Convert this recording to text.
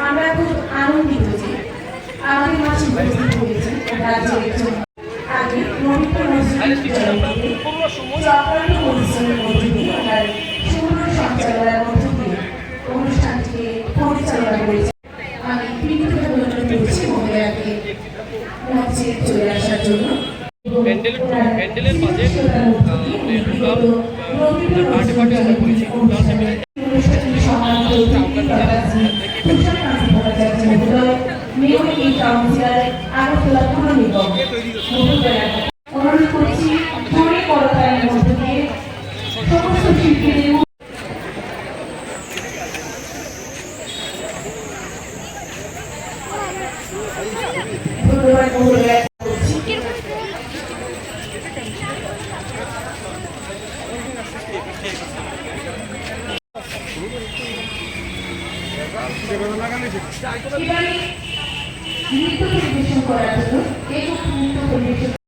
আমরা খুব আনন্দিত যে আমাদের মাঝে উপস্থিত হয়েছে রাজ্যের একজন আগে নজরুল চক্রান্ত পরিশ্রমের মধ্য দিয়ে তার সুন্দর সঞ্চালনার মধ্য দিয়ে অনুষ্ঠানটিকে পরিচালনা করেছে। আমি বিনীতভাবে অনুরোধ করছি মহিলাকে মঞ্চে চলে আসার জন্য। প্যান্ডেলের- মাঝে, নজরুল পার্টি আমরা করেছি। মহোদয় মেয়র এই কাউন্সিলর আগরতলা পুর নিগম মহোদয় সমস্ত করছি এবারে নৃত্য পরিবেশন করার জন্য